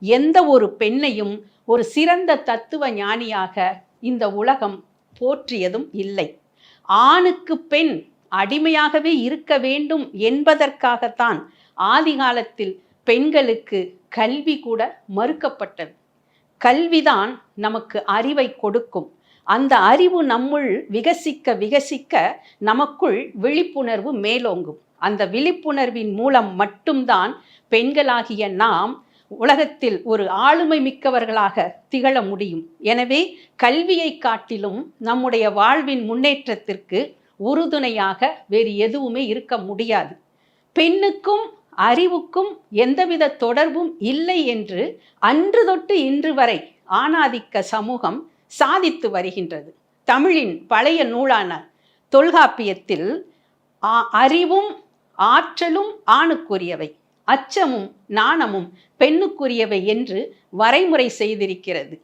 எந்த ஒரு பெண்ணையும் ஒரு சிறந்த தத்துவ ஞானியாக இந்த உலகம் போற்றியதும் இல்லை. ஆணுக்கு பெண் அடிமையாகவே இருக்க வேண்டும் என்பதற்காகத்தான் ஆதிகாலத்தில் பெண்களுக்கு கல்வி கூட மறுக்கப்பட்டது. கல்விதான் நமக்கு அறிவை கொடுக்கும். அந்த அறிவு நம்முள் விகசிக்க விகசிக்க நமக்குள் விழிப்புணர்வு மேலோங்கும். அந்த விழிப்புணர்வின் மூலம் மட்டும்தான் பெண்களாகிய நாம் உலகத்தில் ஒரு ஆளுமை மிக்கவர்களாக திகழ முடியும். எனவே கல்வியை காட்டிலும் நம்முடைய வாழ்வின் முன்னேற்றத்திற்கு உறுதுணையாக வேறு எதுவுமே இருக்க முடியாது. பெண்ணுக்கும் அறிவுக்கும் எந்தவித தொடர்பும் இல்லை என்று அன்று தொட்டு இன்று வரை ஆணாதிக்க சமூகம் சாதித்து வருகின்றது. தமிழின் பழைய நூலான தொல்காப்பியத்தில் அறிவும் ஆற்றலும் ஆணுக்குரியவை. அச்சமும் நாணமும் பெண்ணுக்குரியவை என்று வரைமுறை செய்திருக்கிறது.